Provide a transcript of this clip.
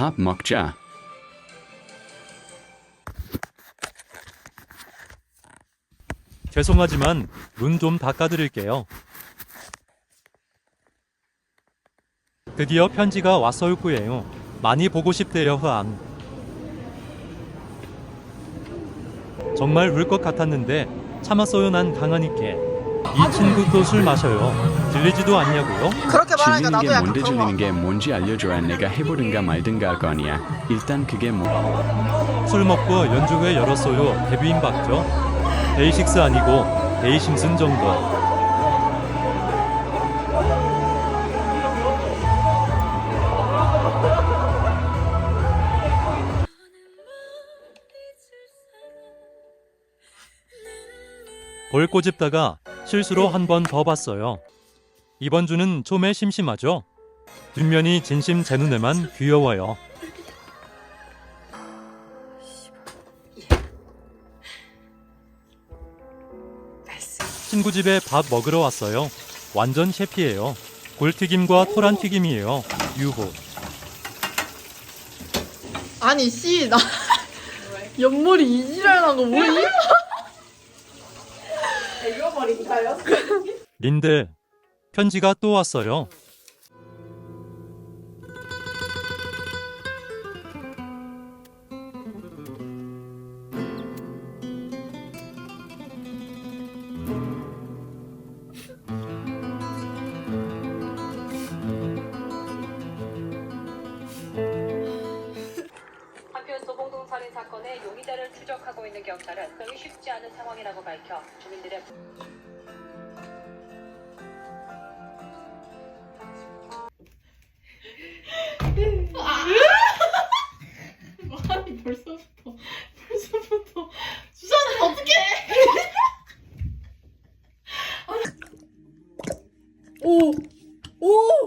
밥 먹자. 죄송하지만 눈좀 닦아드릴게요. 드디어 편지가 왔어요 꾸예요. 많이 보고 싶대요 흐안. 정말 울 것 같았는데 참았어요 난 강하니께. 이 친구도 술 마셔요. 들리지도 않냐고요? 그렇게 말하니까 질리는 나도 게 약간 뭔데 그런 거 질리는 게 뭔지 알려줘야 내가 해보든가 말든가 할 거 아니야. 일단 그게 뭐 술 먹고 연주회 열었어요. 데뷔인 박죠. 데이식스 아니고 데이심슨 정도. 볼 꼬집다가 실수로 한 번 더 봤어요. 이번 주는 좀에 심심하죠. 뒷면이 진심 제 눈에만 귀여워요. 친구 집에 밥 먹으러 왔어요. 완전 셰피예요. 굴튀김과 토란 튀김이에요. 유호. 아니 씨 나 옆머리 이지랄 난 거 뭐니? 린들 편지가 또 왔어요. 있는 경찰은 그리 쉽지 않은 상황이라고 밝혀 주민들의 아니 벌써부터 벌써부터 수산은 어떻게 오 오!